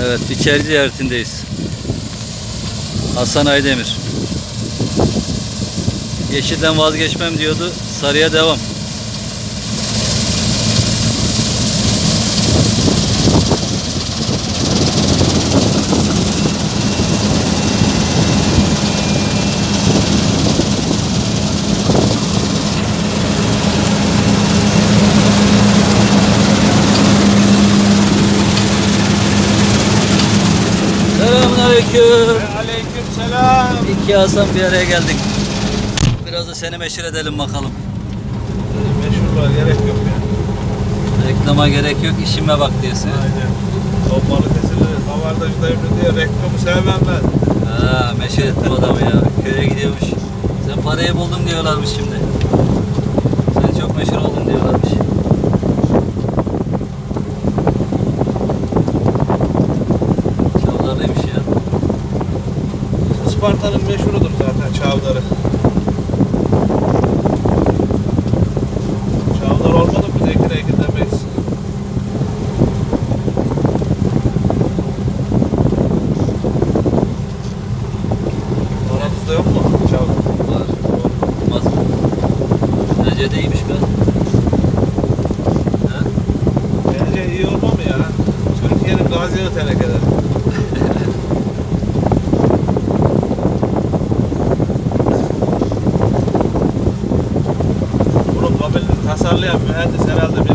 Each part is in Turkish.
Evet, Biçerci ziyaretindeyiz. Hasan Aydemir. Yeşilden vazgeçmem diyordu. Sarıya devam. Aleyküm selam. İki Hasan bir araya geldik. Biraz da seni meşhur edelim bakalım. Meşhurluğa gerek yok ya. Reklama gerek yok, işime bak diyorsun. Aynen. O Balıkesir'de havardacıda emri diye reklamı sevmem ben. Ha, meşhur ettim adamı ya. Köye gidiyormuş. Sen parayı buldun diyorlarmış şimdi. Sen çok meşhur oldun diyorlarmış. Çavdarlıymış ya. Isparta'nın meşhurudur zaten çavdarı. Çavdar olmadı mı biz ekine ekin demeyiz. Oramızda yok mu çavdar? Var. Olmaz mı? Necede iyiymiş be. Bence iyi olma mı ya? Türkiye'nin Gaziantep tarla yapıyor. Herkes herhalde bir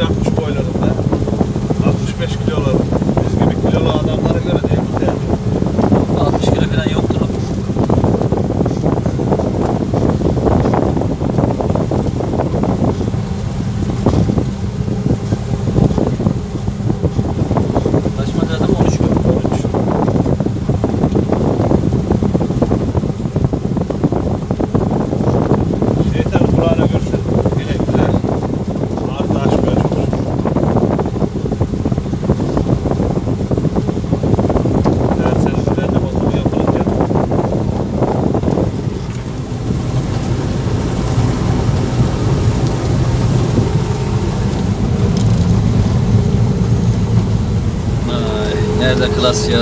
nerede klas ya?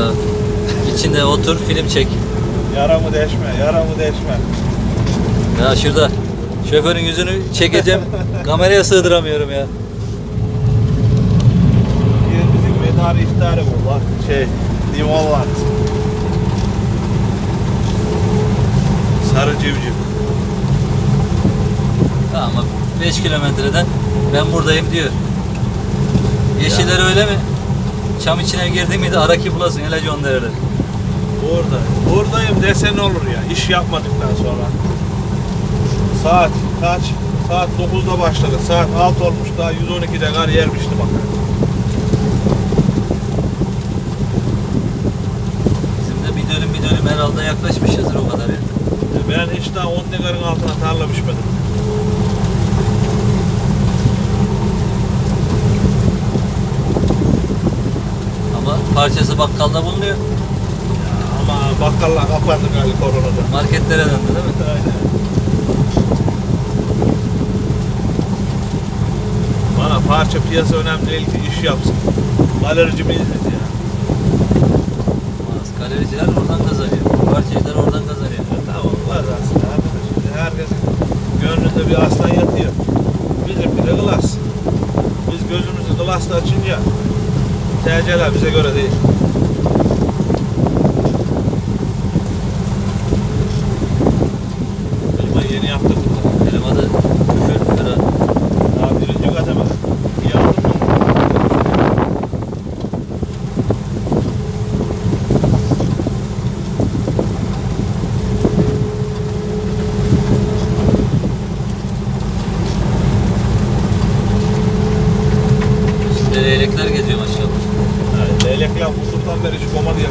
İçinde otur film çek. yaramı deşme, yaramı deşme. Ya şurada şoförün yüzünü çekeceğim. Kameraya sığdıramıyorum ya. Bizim medarı iftarı bu bak şey Limonland. Sarı civciv. Tamam 5 kilometreden ben buradayım diyor. Yeşiller öyle mi? Çam içine girdi miydi araki bulasın hele John derler. Burada. Buradayım desen olur ya. iş yapmadıktan sonra. Saat kaç? Saat 9'da başladı. Saat 6 olmuş daha 112'de kar yermişti bak. Bizim de bir dönüm bir dönüm herhalde yaklaşmışızdır o kadar ya. Ben hiç daha 10 degarın altına tarla biçmedim. Ama parçası bakkalda bulunuyor. Ama bakkallar kapandı galiba koronada. Marketlere döndü değil mi? Aynen. Bana parça piyasa önemli değil ki iş yapsın. Galerici miyiz biz ya? Olmaz. Galericiler oradan kazanıyor. Parçacılar oradan kazanıyor. Ya Tamam var aslında arkadaş. Şimdi herkesin gönlünde bir aslan yatıyor. Bizim bir de glas. Biz gözümüzü glasla açınca TC'ler bize göre değil. Yani leylekler bulduktan beri hiç koma diye.